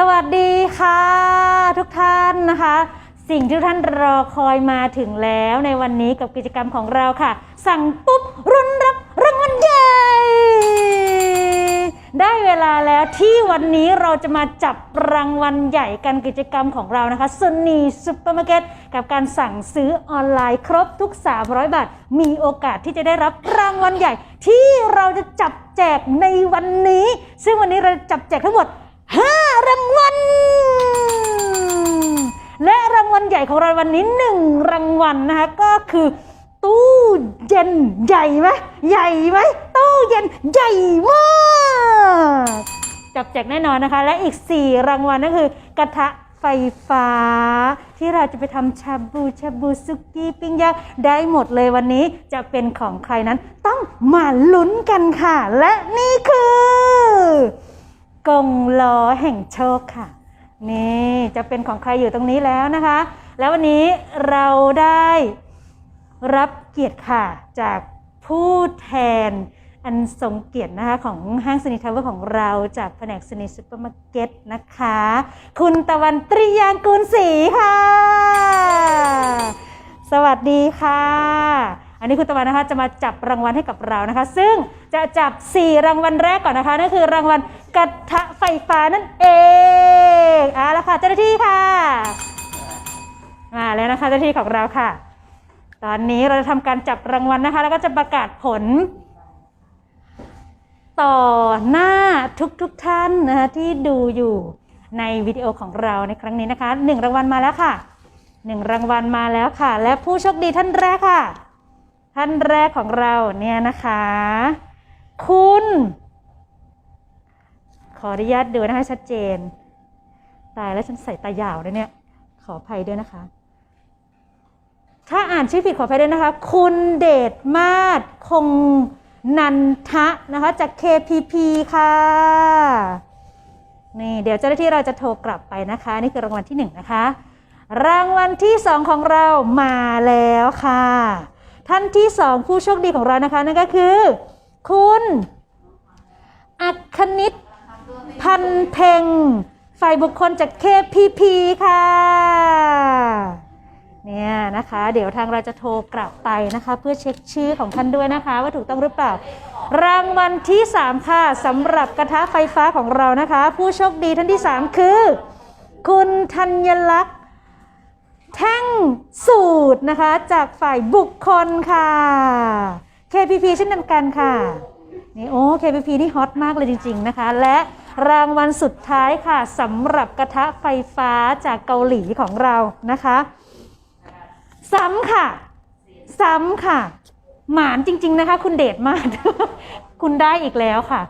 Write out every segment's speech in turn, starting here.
สวัสดีค่ะ ทุกท่านนะคะ สิ่งที่ท่านรอคอยมาถึงแล้วในวันนี้กับกิจกรรมของเราค่ะ สั่งปุ๊บรุนรับรางวัลใหญ่ได้เวลาแล้วที่วันนี้เราจะมาจับรางวัลใหญ่กันกิจกรรมของเรานะคะซุนีซูเปอร์มาร์เก็ตกับการสั่งซื้อออนไลน์ครบทุก 300 บาท มีโอกาสที่จะได้รับรางวัลใหญ่ ที่เราจะจับแจกในวันนี้ ซึ่งวันนี้เราจะจับแจกทั้งหมดางวัล และรางวัลใหญ่ของเราวันนี้หนึ่งรางวัลนะคะก็คือตู้เย็นใหญ่ไหมใหญ่ไหมตู้เย็นใหญ่มากจับแจกแน่นอนนะคะ และอีก 4 รางวัลนั่นคือกระทะไฟฟ้า ที่เราจะไปทำชาบูชาบูซุกี้ปิ้งย่างได้หมดเลยวันนี้จะเป็นของใครนั้นต้องมาลุ้นกันค่ะ และนี่คือ กงล้อแห่งโชคค่ะ นี่จะเป็นของใครอยู่ตรงนี้แล้วนะคะ แล้ววันนี้เราได้รับเกียรติค่ะจากผู้แทนอันทรงเกียรตินะคะของห้างสนิททาวเวอร์ของเราจากแผนกสนิทซูเปอร์มาร์เก็ตนะคะ คุณตะวันตรียางกูลศรีค่ะ สวัสดีค่ะ อันนี้คุณตะวันนะคะจะมาจับรางวัลให้กับเรานะคะ ซึ่งจะจับ 4 รางวัลแรกก่อนนะคะนั่นคือรางวัลกระทะไฟฟ้านั่นเองเอาละค่ะเจ้าหน้าที่ค่ะ มาแล้วนะคะเจ้าหน้าที่ของเราค่ะ ตอนนี้เราจะทำการจับรางวัลนะคะ แล้วก็จะประกาศผล ต่อหน้าทุกๆทท่านนะคะที่ดูอยู่ในวิดีโอของเราในครั้งนี้นะคะหนึ่งรางวัลมาแล้วค่ะหนึ่งรางวัลมาแล้วค่ะ และผู้โชคดีท่านแรกค่ะ ท่านแรกของเราเนี่ยนะคะ คุณ ขออนุญาตดูนะคะชัดเจน ตายแล้วฉันใส่ตายาวเลยเนี่ย ขออภัยด้วยนะคะ ถ้าอ่านชื่อผิดขออภัยด้วยนะคะ คุณเดชมาศคงนันทะนะคะ จาก KPP ค่ะ นี่เดี๋ยวเจ้าหน้าที่เราจะโทรกลับไปนะคะ นี่คือรางวัลที่หนึ่งนะคะ รางวัลที่สองของเรามาแล้วค่ะ ท่านที่สองผู้โชคดีของเรานะคะนั่นก็คือ คุณอัคนิตพันเพ็งฝ่ายบุคคลจาก KPP ค่ะ เนี่ยนะคะ เดี๋ยวทางเราจะโทรกลับไปนะคะ เพื่อเช็คชื่อของท่านด้วยนะคะ ว่าถูกต้องหรือเปล่า รางวัลที่ 3 ค่ะสำหรับกระทะไฟฟ้าของเรานะคะ ผู้โชคดีท่านที่ 3 คือ คุณธัญลักษณ แท่งสูตรนะคะ จากฝ่ายบุคคลค่ะ KPP เช่นเดียวกันค่ะนี่โอ้ KPP นี่ฮอตมากเลยจริง ๆนะคะ และรางวัลสุดท้ายค่ะสำหรับกระทะไฟฟ้าจากเกาหลีของเรานะคะซ้ำค่ะ ซ้ำค่ะ หมานจริง ๆนะคะ คุณเดชมาก คุณได้อีกแล้วค่ะ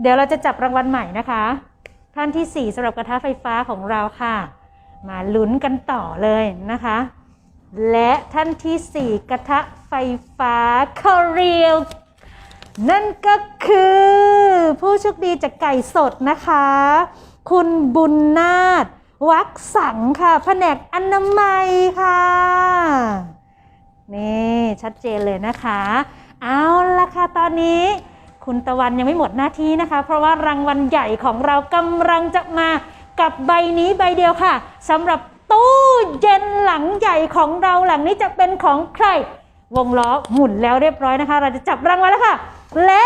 เดี๋ยวเราจะจับรางวัลใหม่นะคะ ท่านที่ 4สำหรับกระทะไฟฟ้าของเราค่ะ มาลุ้นกันต่อเลยนะคะ และท่านที่ 4 กระทะไฟฟ้าคาเรียลนั่นก็คือผู้โชคดีจากไก่สดนะคะ คุณบุญนาฏวักสังค่ะ แผนกอนามัยค่ะ นี่ ชัดเจนเลยนะคะ เอาละค่ะ ตอนนี้ คุณตะวันยังไม่หมดหน้าที่นะคะ เพราะว่ารางวัลใหญ่ของเรากำลังจะมา กับใบนี้ใบเดียวค่ะสำหรับตู้เย็นหลังใหญ่ของเราหลังนี้จะเป็นของใคร วงล้อหมุนแล้วเรียบร้อยนะคะ เราจะจับรางวัลแล้วค่ะ และ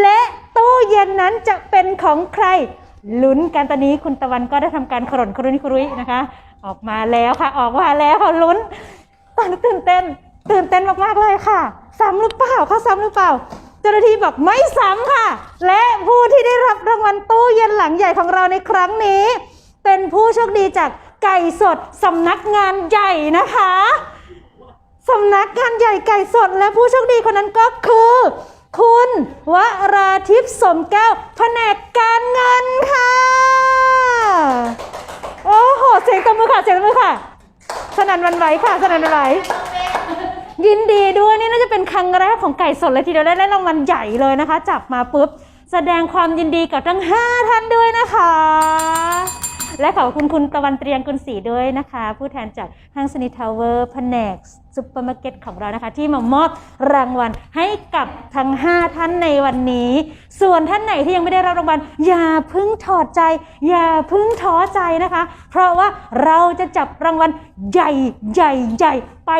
และตู้เย็นนั้นจะเป็นของใครลุ้นกันตอนนี้คุณตะวันก็ได้ทำการขรนครุนครุยนะคะ ออกมาแล้วค่ะ ออกมาแล้วค่ะลุ้นตอนนี้ตื่นเต้น ตื่นเต้นมากๆเลยค่ะซ้ำหรือเปล่าเขาซ้ำหรือเปล่า จ้าหน้าที่บอกไม่ซ้ำค่ะ และผู้ที่ได้รับรางวัลตู้เย็นหลังใหญ่ของเราในครั้งนี้ เป็นผู้โชคดีจากไก่สดสำนักงานใหญ่นะคะสำนักงานใหญ่ไก่สดและผู้โชคดีคนนั้นก็คือ คุณวราทิพย์สมแก้วแผนกการเงินค่ะ โอ้โหเสียงตบมือค่ะเสียงตบมือค่ะ สนั่นวันไหวค่ะ สนั่นวันไหว ยินดีด้วยนี่น่าจะเป็นครั้งแรกของไก่สดเลยทีเดียวได้ได้รางวัลใหญ่เลยนะคะ จับมาปุ๊บ แสดงความยินดีกับทั้ง 5 ท่านด้วยนะคะ และขอบคุณคุณตะวันเตรียงกุลศรีด้วยนะคะ ผู้แทนจากห้างสนิททาวเวอร์แผนกซุปเปอร์มาร์เก็ตของเรานะคะ ที่มามอบรางวัลให้กับทั้ง 5 ท่านในวันนี้ ส่วนท่านไหนที่ยังไม่ได้รับรางวัลอย่าพึ่งถอดใจ อย่าพึ่งท้อใจนะคะ เพราะว่าเราจะจับรางวัลใหญ่ใหญ่ใหญ่ไป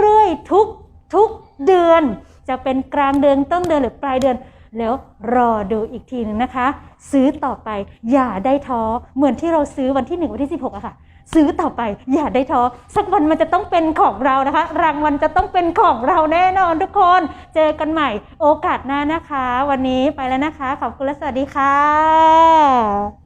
เรื่อยๆ ทุกทุกเดือน จะเป็นกลางเดือนต้นเดือนหรือปลายเดือน แล้วรอดูอีกทีหนึ่งนะคะ ซื้อต่อไป อย่าได้ท้อเหมือนที่เราซื้อวันที่1วันที่ 16อะค่ะ ซื้อต่อไป อย่าได้ท้อสักวันมันจะต้องเป็นของเรานะคะ รางวัลจะต้องเป็นของเราแน่นอนทุกคน เจอกันใหม่โอกาสหน้านะคะ วันนี้ไปแล้วนะคะ ขอบคุณและสวัสดีค่ะ